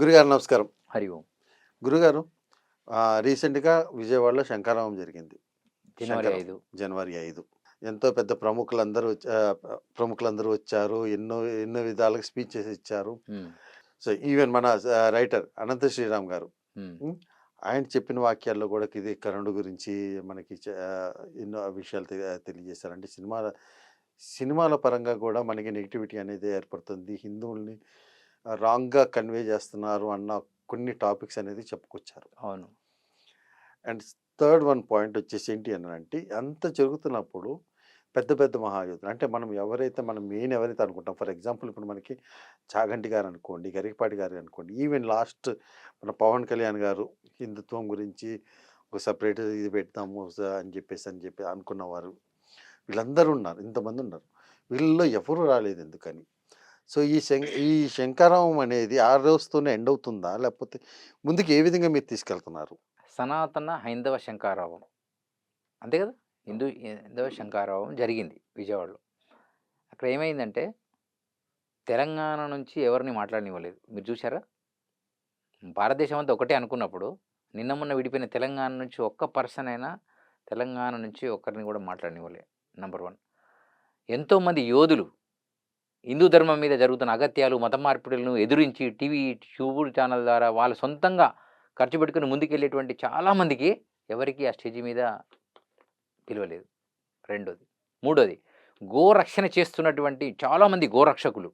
గురుగారు నమస్కారం. హరి ఓం. గురుగారు రీసెంట్గా విజయవాడలో శంకరామం జరిగింది. జనవరి. ఐదు. జనవరి ఐదు. ఎంతో పెద్ద ప్రముఖులందరూ ప్రముఖులందరూ వచ్చారు ఎన్నో ఎన్నో విధాలుగా స్పీచెస్ ఇచ్చారు. సో ఈవెన్ మన రైటర్ అనంత శ్రీరామ్ గారు. ఆయన చెప్పిన వాక్యాల్లో కూడా ఇది కరుణ గురించి మనకి ఎన్నో విషయాలు తె- తెలియజేశారంటే సినిమా సినిమాల పరంగా కూడా మనకి నెగిటివిటీ అనేది ఏర్పడుతుంది. హిందువుల్ని రాంగ్గా కన్వే చేస్తున్నారు అన్న కొన్ని టాపిక్స్ అనేది చెప్పుకొచ్చారు. అవును. అండ్ థర్డ్ వన్ పాయింట్ వచ్చేసి ఏంటి అని అంటే అంత జరుగుతున్నప్పుడు పెద్ద పెద్ద మహాయోధులు అంటే మనం ఎవరైతే మనం మెయిన్ ఎవరైతే అనుకుంటాం ఫర్ ఎగ్జాంపుల్ ఇప్పుడు మనకి చాగంటి గారు అనుకోండి గరికపాటి గారు అనుకోండి ఈవెన్ లాస్ట్ మన పవన్ కళ్యాణ్ గారు హిందుత్వం గురించి ఒక సపరేట్ ఇది పెడతాము అని చెప్పేసి అని చెప్పి అనుకున్నవారు వీళ్ళందరూ ఉన్నారు ఇంతమంది ఉన్నారు. వీళ్ళలో ఎవరు రాలేదు ఎందుకని? సో ఈ శం ఈ శంకరామం అనేది ఆ రోజుతోనే ఎండ్ అవుతుందా? లేకపోతే ముందుకు ఏ విధంగా మీరు తీసుకెళ్తున్నారు? సనాతన హైందవ శంకారావం అంతే కదా? హిందూ హైందవ శంకారావం జరిగింది విజయవాడలో. అక్కడ ఏమైందంటే తెలంగాణ నుంచి ఎవరిని మాట్లాడనివ్వలేదు. మీరు చూసారా భారతదేశం అంతా ఒకటే అనుకున్నప్పుడు నిన్న మొన్న విడిపోయిన తెలంగాణ నుంచి ఒక్క పర్సన్ అయినా తెలంగాణ నుంచి ఒక్కరిని కూడా మాట్లాడనివ్వలే నంబర్ వన్. ఎంతోమంది యోధులు హిందూ ధర్మం మీద జరుగుతున్న అగత్యాలు మత మార్పిడులను ఎదురించి టీవీ ట్యూబ్ ఛానల్ ద్వారా వాళ్ళ సొంతంగా ఖర్చు పెట్టుకుని ముందుకెళ్ళేటువంటి చాలామందికి ఎవరికి ఆ స్టేజ్ మీద పిలవలేదు. రెండోది. మూడోది. గోరక్షణ చేస్తున్నటువంటి చాలామంది గోరక్షకులు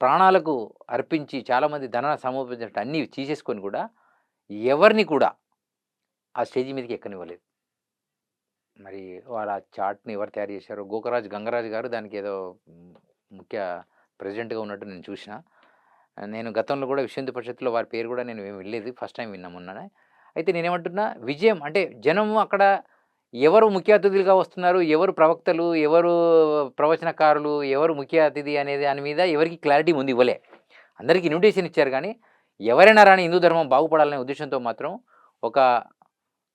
ప్రాణాలకు అర్పించి చాలామంది ధన సమర్పించినట్టు అన్నీ తీసేసుకొని కూడా ఎవరిని కూడా ఆ స్టేజ్ మీదకి ఎక్కనివ్వలేదు. మరి వాళ్ళ చాట్ని ఎవరు తయారు చేశారో గోకరాజు గంగరాజు గారు దానికి ఏదో ముఖ్య ప్రెసిడెంట్గా ఉన్నట్టు నేను చూసిన. నేను గతంలో కూడా విశ్వంతి పరిషత్తులో వారి పేరు కూడా నేను ఏమి ఫస్ట్ టైం విన్నా మొన్ననే. అయితే నేనేమంటున్నా విజయం అంటే జనము అక్కడ ఎవరు ముఖ్య అతిథులుగా వస్తున్నారు ఎవరు ప్రవక్తలు ఎవరు ప్రవచనకారులు ఎవరు ముఖ్య అతిథి అనేది దాని మీద ఎవరికి క్లారిటీ ముందు ఇవ్వలే. అందరికీ ఇన్విటేషన్ ఇచ్చారు కానీ ఎవరైనా రాని హిందూ ధర్మం బాగుపడాలనే ఉద్దేశంతో మాత్రం ఒక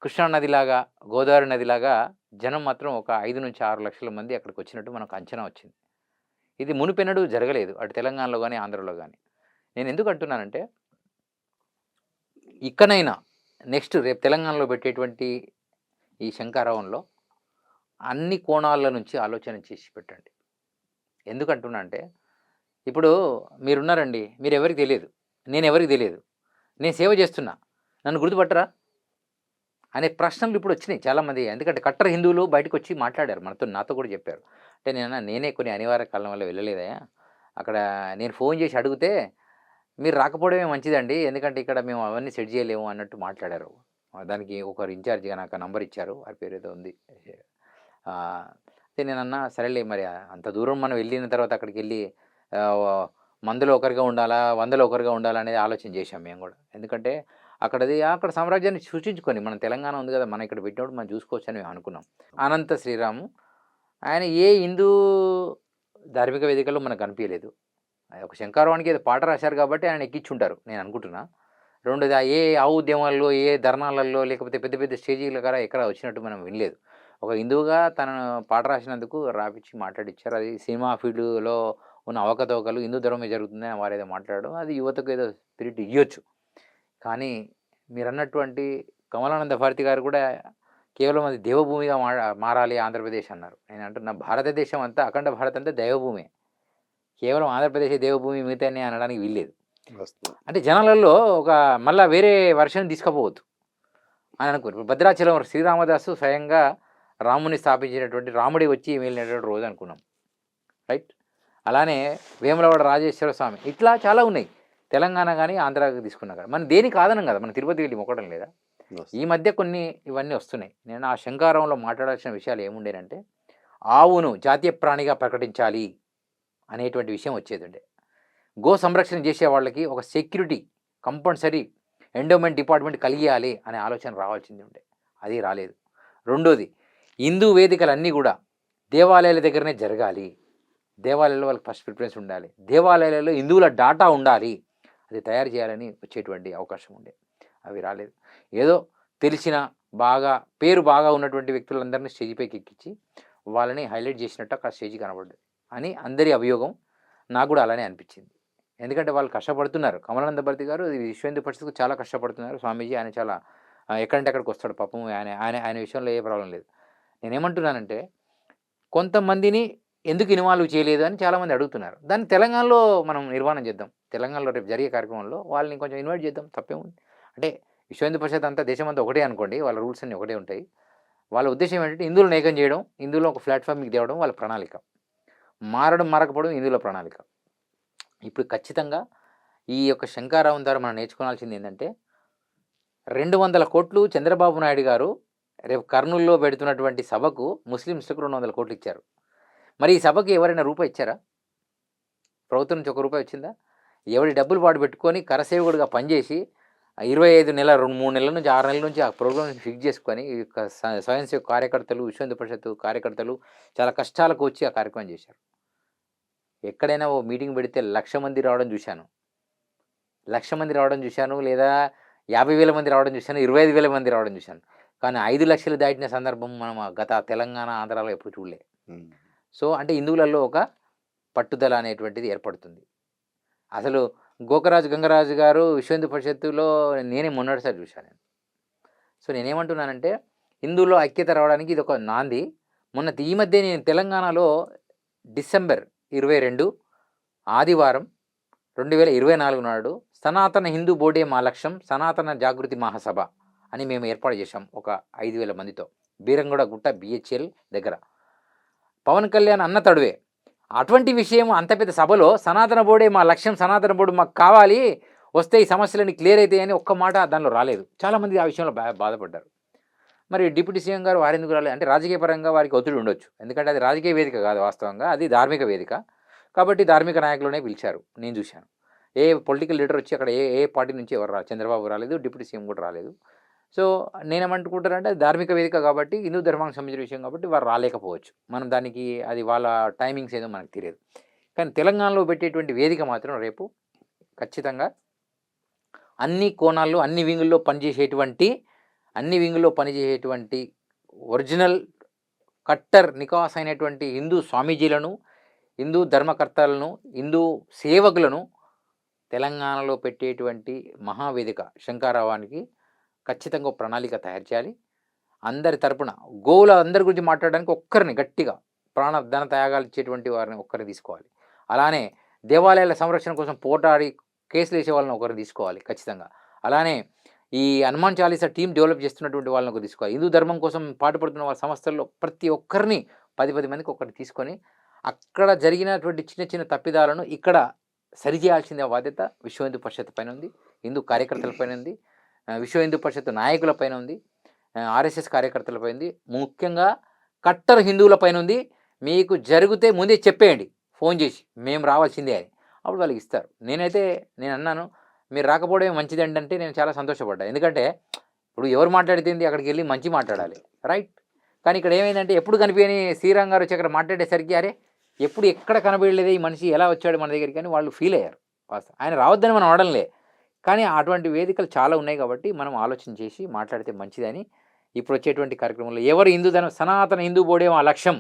కృష్ణా నదిలాగా గోదావరి నదిలాగా జనం మాత్రం ఒక ఐదు నుంచి ఆరు లక్షల మంది అక్కడికి వచ్చినట్టు మనకు అంచనా వచ్చింది. ఇది మునిపెనడు జరగలేదు అటు తెలంగాణలో కానీ ఆంధ్రలో కానీ నేను ఎందుకు అంటున్నానంటే ఇక్కడైనా నెక్స్ట్ రేపు తెలంగాణలో పెట్టేటువంటి ఈ శంకారావంలో అన్ని కోణాల నుంచి ఆలోచన చేసి పెట్టండి. ఎందుకు అంటే ఇప్పుడు మీరున్నారండి మీరు ఎవరికి తెలియదు నేను ఎవరికి తెలియదు నేను సేవ చేస్తున్నా నన్ను గుర్తుపట్టరా? అనే ప్రశ్నలు ఇప్పుడు వచ్చినాయి చాలామంది. ఎందుకంటే కట్టర్ హిందువులు బయటకు వచ్చి మాట్లాడారు. మనతో నాతో కూడా చెప్పారు. అంటే నేను నేనే కొన్ని అనివార్య కాలం వల్ల వెళ్ళలేదయా అక్కడ నేను ఫోన్ చేసి అడిగితే మీరు రాకపోవడమే మంచిదండి. ఎందుకంటే ఇక్కడ మేము అవన్నీ సెట్ చేయలేము అన్నట్టు మాట్లాడారు. దానికి ఒకరు ఇన్ఛార్జిగా నాకు నంబర్ ఇచ్చారు. వారి పేరు ఏదో ఉంది. అయితే నేనన్నా సరేలే మరి అంత దూరం మనం వెళ్ళిన తర్వాత అక్కడికి వెళ్ళి మందులో ఒకరిగా ఉండాలా? వందలో ఒకరిగా ఉండాలా? అనేది ఆలోచన చేశాం మేము కూడా. ఎందుకంటే అక్కడది అక్కడ సామ్రాజ్యాన్ని సృష్టించుకొని మనం తెలంగాణ ఉంది కదా మనం ఇక్కడ పెట్టినప్పుడు మనం చూసుకోవచ్చు అని అనుకున్నాం. అనంత శ్రీరాము ఆయన ఏ హిందూ ధార్మిక వేదికల్లో మనకు కనిపించలేదు. ఆయన ఒక శంకారవానికి ఏదో పాట రాశారు కాబట్టి ఆయన ఎక్కించుంటారు నేను అనుకుంటున్నా. రెండోది ఆ ఏ ఆ ఉద్యమాల్లో ఏ ధర్నాలలో లేకపోతే పెద్ద పెద్ద స్టేజీల ద్వారా ఎక్కడ వచ్చినట్టు మనం వినలేదు. ఒక హిందువుగా తన పాట రాసినందుకు రాపిచ్చి మాట్లాడిచ్చారు. అది సినిమా ఫీల్డ్లో ఉన్న అవకతవకలు హిందూ ధర్మమే జరుగుతుందని వారు ఏదో మాట్లాడడం అది యువతకు ఏదో స్పిరిట్ ఇవ్వచ్చు కానీ మీరు అన్నటువంటి కమలానంద భారతి గారు కూడా కేవలం అది దేవభూమిగా మారాలి ఆంధ్రప్రదేశ్ అన్నారు. నేను అంటున్నా భారతదేశం అంతా అఖండ భారత్ అంతా దైవభూమి. కేవలం ఆంధ్రప్రదేశ్ దేవభూమి మిగతాని అనడానికి వీల్లేదు. అంటే జనాలలో ఒక మళ్ళా వేరే వర్షన్ తీసుకుపోవద్దు అని అనుకోరు. ఇప్పుడు భద్రాచలం శ్రీరామదాసు స్వయంగా రాముని స్థాపించినటువంటి రాముడి వచ్చి వెళ్ళినటువంటి రోజు అనుకున్నాం. రైట్? అలానే వేములవాడ రాజేశ్వర స్వామి. ఇట్లా చాలా ఉన్నాయి. తెలంగాణ కానీ ఆంధ్రాకి తీసుకున్నా కానీ మనం దేనికి ఆదనం కదా మనం తిరుపతి వెళ్ళి మొక్కడం లేదా? ఈ మధ్య కొన్ని ఇవన్నీ వస్తున్నాయి. నేను ఆ శంకారంలో మాట్లాడాల్సిన విషయాలు ఏముండేనంటే ఆవును జాతీయ ప్రాణిగా ప్రకటించాలి అనేటువంటి విషయం వచ్చేదండి. గో సంరక్షణ చేసే వాళ్ళకి ఒక సెక్యూరిటీ కంపల్సరీ ఎండోమెంట్ డిపార్ట్మెంట్ కలిగియాలి అనే ఆలోచన రావాల్సింది ఉండే. అది రాలేదు. రెండోది హిందూ వేదికలన్నీ కూడా దేవాలయాల దగ్గరనే జరగాలి. దేవాలయాల్లో వాళ్ళకి ఫస్ట్ ప్రిఫరెన్స్ ఉండాలి. దేవాలయాలలో హిందువుల డాటా ఉండాలి. అది తయారు చేయాలని వచ్చేటువంటి అవకాశం ఉండే. అవి రాలేదు. ఏదో తెలిసిన బాగా పేరు బాగా ఉన్నటువంటి వ్యక్తులందరినీ స్టేజ్ పైకి ఎక్కించి వాళ్ళని హైలైట్ చేసినట్టు అక్కడ స్టేజ్ కనబడ్డది అని అందరి అభియోగం నాకు కూడా అలానే అనిపించింది. ఎందుకంటే వాళ్ళు కష్టపడుతున్నారు. కమలానంద భర్తి గారు ఈ పరిస్థితికి చాలా కష్టపడుతున్నారు. స్వామీజీ ఆయన చాలా ఎక్కడంటే అక్కడికి వస్తాడు పాపం ఆయన ఆయన ఆయన విషయంలో ఏ ప్రాబ్లం లేదు. నేనేమంటున్నానంటే కొంతమందిని ఎందుకు ఇన్వాల్వ్ చేయలేదు అని చాలామంది అడుగుతున్నారు. దాన్ని తెలంగాణలో మనం నిర్మాణం చేద్దాం. తెలంగాణలో రేపు జరిగే కార్యక్రమంలో వాళ్ళని కొంచెం ఇన్వైట్ చేద్దాం తప్పేముంది అంటే విశ్వ హిందూ పరిషత్ అంతా దేశం అంతా ఒకటే అనుకోండి వాళ్ళ రూల్స్ అన్నీ ఒకటే ఉంటాయి. వాళ్ళ ఉద్దేశం ఏంటంటే హిందువులను ఏకం చేయడం హిందువులో ఒక ప్లాట్ఫామ్కి తేవడం వాళ్ళ ప్రణాళిక. మారడం మారకపోవడం హిందువుల ప్రణాళిక. ఇప్పుడు ఖచ్చితంగా ఈ యొక్క శంకారావం ద్వారా మనం నేర్చుకోవాల్సింది ఏంటంటే రెండు వందల కోట్లు చంద్రబాబు నాయుడు గారు రేపు కర్నూలులో పెడుతున్నటువంటి సభకు ముస్లిమ్స్లకు రెండు వందల కోట్లు ఇచ్చారు. మరి ఈ సభకు ఎవరైనా రూపాయి ఇచ్చారా? ప్రభుత్వం నుంచి ఒక రూపాయి వచ్చిందా? ఎవరి డబ్బులు వాడు పెట్టుకొని కరసేవకుడుగా పనిచేసి ఇరవై ఐదు నెలల రెండు మూడు నెలల నుంచి ఆరు నెలల నుంచి ఆ ప్రోగ్రామ్ ఫిక్స్ చేసుకొని ఈ యొక్క స్వయం సేవక కార్యకర్తలు విశ్వ హిందూ పరిషత్ కార్యకర్తలు చాలా కష్టాలకు వచ్చి ఆ కార్యక్రమం చేశారు. ఎక్కడైనా ఓ మీటింగ్ పెడితే లక్ష మంది రావడం చూశాను. లక్ష మంది రావడం చూశాను లేదా యాభై వేల మంది రావడం చూశాను ఇరవై ఐదు వేల మంది రావడం చూశాను. కానీ ఐదు లక్షలు దాటిన సందర్భం మనం గత తెలంగాణ ఆంధ్రాలో ఎప్పుడు చూడలే. సో అంటే హిందువులలో ఒక పట్టుదల అనేటువంటిది ఏర్పడుతుంది. అసలు గోకరాజు గంగరాజు గారు విశ్వహిందు పరిషత్తులో నేనే మొన్నటిసారి చూశాను నేను. సో నేనేమంటున్నానంటే హిందువుల్లో ఐక్యత రావడానికి ఇది ఒక నాంది. మొన్న ఈ మధ్య నేను తెలంగాణలో డిసెంబర్ ఇరవై రెండు ఆదివారం రెండు వేల ఇరవై నాలుగు నాడు సనాతన హిందూ బోర్డే మా లక్ష్యం సనాతన జాగృతి మహాసభ అని మేము ఏర్పాటు చేశాం ఒక ఐదు వేల మందితో. బీరంగూడ గుట్ట బిహెచ్ఎల్ దగ్గర. పవన్ కళ్యాణ్ అన్న తడువే. అటువంటి విషయం అంత పెద్ద సభలో సనాతన బోర్డే మా లక్ష్యం సనాతన బోర్డు మాకు కావాలి వస్తే ఈ సమస్యలన్నీ క్లియర్ అవుతాయని ఒక్క మాట దానిలో రాలేదు. చాలామంది ఆ విషయంలో బా బాధపడ్డారు. మరి డిప్యూటీ సీఎం గారు వారు ఎందుకు రాలేదు అంటే రాజకీయ పరంగా వారికి ఒత్తిడి ఉండొచ్చు. ఎందుకంటే అది రాజకీయ వేదిక కాదు వాస్తవంగా అది ధార్మిక వేదిక. కాబట్టి ధార్మిక నాయకులనే పిలిచారు నేను చూశాను. ఏ పొలిటికల్ లీడర్ వచ్చి అక్కడ ఏ ఏ పార్టీ నుంచి ఎవరు రా చంద్రబాబు రాలేదు డిప్యూటీ సీఎం కూడా రాలేదు. సో నేనేమంటుకుంటానంటే అది ధార్మిక వేదిక కాబట్టి హిందూ ధర్మానికి సంబంధించిన విషయం కాబట్టి వారు రాలేకపోవచ్చు. మనం దానికి అది వాళ్ళ టైమింగ్స్ ఏదో మనకు తెలియదు. కానీ తెలంగాణలో పెట్టేటువంటి వేదిక మాత్రం రేపు ఖచ్చితంగా అన్ని కోణాల్లో అన్ని వింగుల్లో పనిచేసేటువంటి అన్ని వింగుల్లో పనిచేసేటువంటి ఒరిజినల్ కట్టర్ నికాస్ అయినటువంటి హిందూ స్వామీజీలను హిందూ ధర్మకర్తలను హిందూ సేవకులను తెలంగాణలో పెట్టేటువంటి మహావేదిక శంకారావానికి ఖచ్చితంగా ప్రణాళిక తయారు చేయాలి. అందరి తరపున గోవుల అందరి గురించి మాట్లాడడానికి ఒక్కరిని గట్టిగా ప్రాణ ధన త్యాగాలు ఇచ్చేటువంటి వారిని ఒక్కరిని తీసుకోవాలి. అలానే దేవాలయాల సంరక్షణ కోసం పోటాడి కేసులు వేసే వాళ్ళని ఒకరిని తీసుకోవాలి ఖచ్చితంగా. అలానే ఈ హనుమాన్ చాలీసా టీం డెవలప్ చేస్తున్నటువంటి వాళ్ళని ఒకరు తీసుకోవాలి. హిందూ ధర్మం కోసం పాటుపడుతున్న వాళ్ళ సంస్థల్లో ప్రతి ఒక్కరిని పది పది మందికి ఒకరిని తీసుకొని అక్కడ జరిగినటువంటి చిన్న చిన్న తప్పిదాలను ఇక్కడ సరిచేయాల్సిన బాధ్యత. విశ్వ హిందూ పరిషత్ పైన ఉంది. హిందూ కార్యకర్తల పైన ఉంది. విశ్వ హిందూ పరిషత్ నాయకుల పైన ఉంది ఆర్ఎస్ఎస్ కార్యకర్తలపై ఉంది ముఖ్యంగా కట్టర్ హిందువుల పైన ఉంది. మీకు జరిగితే ముందే చెప్పేయండి ఫోన్ చేసి మేము రావాల్సిందే అని. అప్పుడు వాళ్ళకి ఇస్తారు. నేనైతే నేను అన్నాను మీరు రాకపోవడమే మంచిదండి అంటే నేను చాలా సంతోషపడ్డా. ఎందుకంటే ఇప్పుడు ఎవరు మాట్లాడితేంది అక్కడికి వెళ్ళి మంచి మాట్లాడాలి. రైట్. కానీ ఇక్కడ ఏమైందంటే ఎప్పుడు కనిపించని శ్రీరామ్ గారు వచ్చి అక్కడ మాట్లాడేసరికి అరే ఎప్పుడు ఎక్కడ కనబడలేదు ఈ మనిషి ఎలా వచ్చాడు మన దగ్గరికి అని వాళ్ళు ఫీల్ అయ్యారు. వాస్తవం. ఆయన రావద్దని మనం అనడంలే. కానీ అటువంటి వేదికలు చాలా ఉన్నాయి కాబట్టి మనం ఆలోచన చేసి మాట్లాడితే మంచిదని ఇప్పుడు వచ్చేటువంటి కార్యక్రమంలో ఎవరు హిందూ ధర్మ సనాతన హిందూ బోర్డే మా లక్ష్యం.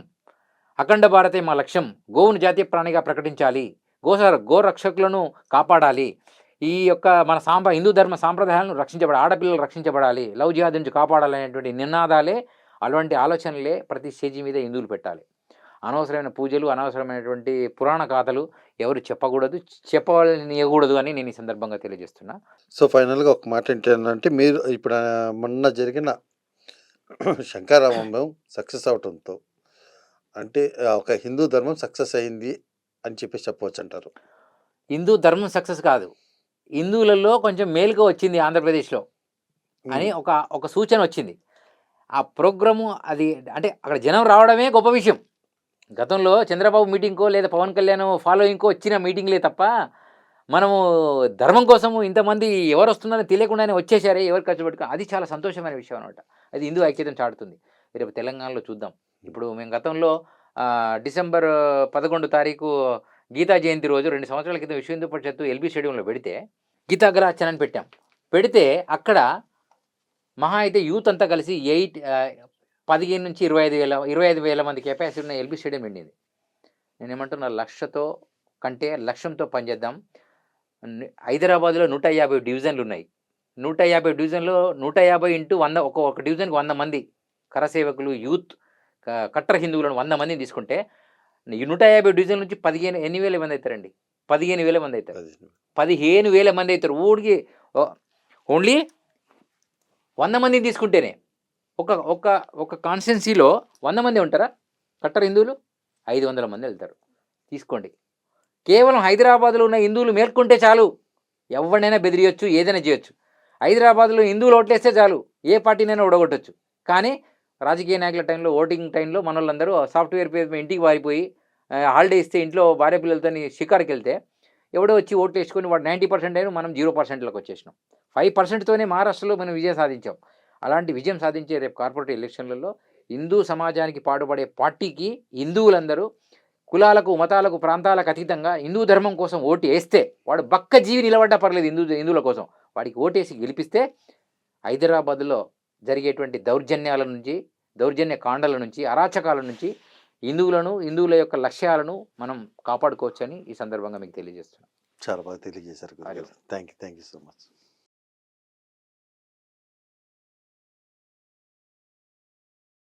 అఖండ భారతే మా లక్ష్యం. గోవును జాతీయ ప్రాణిగా ప్రకటించాలి. గోస గోరక్షకులను కాపాడాలి. ఈ యొక్క మన సాంప్ర హిందూ ధర్మ సాంప్రదాయాలను రక్షించబడాలి ఆడపిల్లలు రక్షించబడాలి. లవ్ జిహాద్ నుంచి కాపాడాలనేటువంటి నినాదాలే అటువంటి ఆలోచనలే ప్రతి స్టేజీ మీద హిందువులు పెట్టాలి. అనవసరమైన పూజలు అనవసరమైనటువంటి పురాణ గాథలు ఎవరు చెప్పకూడదు చెప్పనియకూడదు అని నేను ఈ సందర్భంగా తెలియజేస్తున్నా. సో ఫైనల్గా ఒక మాట ఏంటంటే మీరు ఇప్పుడు మొన్న జరిగిన శంకారామం సక్సెస్ అవటంతో అంటే ఒక హిందూ ధర్మం సక్సెస్ అయింది అని చెప్పేసి చెప్పవచ్చు అంటారు. హిందూ ధర్మం సక్సెస్ కాదు. హిందువులలో కొంచెం మేలుగా వచ్చింది ఆంధ్రప్రదేశ్లో అని ఒక ఒక సూచన వచ్చింది. ఆ ప్రోగ్రాము అది అంటే అక్కడ జనం రావడమే గొప్ప విషయం. గతంలో చంద్రబాబు మీటింగ్కో లేదా పవన్ కళ్యాణ్ ఫాలోయింగ్కో వచ్చిన మీటింగ్లే తప్ప మనము ధర్మం కోసము ఇంతమంది ఎవరు వస్తున్నారని తెలియకుండానే వచ్చేసారే ఎవరు ఖర్చు పెట్టుకో అది చాలా సంతోషమైన విషయం అనమాట అది హిందూ ఐక్యతను చాటుతుంది. రేపు తెలంగాణలో చూద్దాం. ఇప్పుడు మేము గతంలో డిసెంబర్ పదకొండు తారీఖు గీతా జయంతి రోజు రెండు సంవత్సరాల క్రితం విశ్వ హిందూ పరిషత్తు ఎల్బీ స్టేడియంలో పెడితే గీతాగ్రాచనని పెట్టాం. పెడితే అక్కడ మహా అయితే యూత్ అంతా కలిసి ఎయిట్ పదిహేను నుంచి ఇరవై ఐదు వేల ఇరవై ఐదు వేల మంది కెపాసిటీ ఉన్న ఎల్బీ స్టేడియం నిండింది నేను ఏమంటున్నా లక్షతో కంటే లక్ష్యంతో పనిచేద్దాం. హైదరాబాద్లో నూట యాభై డివిజన్లు ఉన్నాయి. నూట యాభై డివిజన్లో నూట యాభై ఇంటూ వంద ఒక ఒక డివిజన్కి వంద మంది కరసేవకులు యూత్ కట్టర్ హిందువులను వంద మందిని తీసుకుంటే ఈ నూట యాభై డివిజన్ నుంచి పదిహేను ఎన్ని వేల మంది అవుతారండి? పదిహేను వేల మంది అవుతారు. పదిహేను. వేల మంది అవుతారు. ఊడికి ఓన్లీ వంద మందిని తీసుకుంటేనే. ఒక ఒక ఒక కాన్స్టెన్సీలో వంద మంది ఉంటారా? కట్టర్ హిందువులు ఐదు వందల మంది వెళ్తారు. తీసుకోండి. కేవలం హైదరాబాద్లో ఉన్న హిందువులు మేల్కొంటే చాలు. ఎవరినైనా బెదిరియొచ్చు ఏదైనా చేయొచ్చు. హైదరాబాద్లో హిందువులు ఓట్లేస్తే చాలు. ఏ పార్టీనైనా ఓడగొట్టచ్చు. కానీ రాజకీయ నాయకుల టైంలో ఓటింగ్ టైంలో మన వాళ్ళందరూ సాఫ్ట్వేర్ పేరు ఇంటికి వారిపోయి హాలిడే ఇస్తే ఇంట్లో భార్య పిల్లలతో షికార్కి వెళ్తే ఎవడో వచ్చి ఓట్లు వేసుకొని వాడు నైంటీ పర్సెంట్ అయినా మనం జీరో పర్సెంట్లోకి వచ్చేసినాం. ఫైవ్ పర్సెంట్తోనే మహారాష్ట్రలో మనం విజయం సాధించాం. అలాంటి విజయం సాధించే రేపు కార్పొరేట్ ఎలక్షన్లలో హిందూ సమాజానికి పాటుపడే పార్టీకి హిందువులందరూ కులాలకు మతాలకు ప్రాంతాలకు అతీతంగా హిందూ ధర్మం కోసం ఓటు వేస్తే వాడు బక్క జీవి నిలబడ్డా పర్లేదు హిందూ హిందువుల కోసం. వాడికి ఓటేసి గెలిపిస్తే హైదరాబాద్లో జరిగేటువంటి దౌర్జన్యాల నుంచి దౌర్జన్య కాండల నుంచి అరాచకాల నుంచి హిందువులను హిందువుల యొక్క లక్ష్యాలను మనం కాపాడుకోవచ్చని ఈ సందర్భంగా మీకు తెలియజేస్తున్నాను చాలా బాగా తెలియజేశారు. Thank you thank you so much.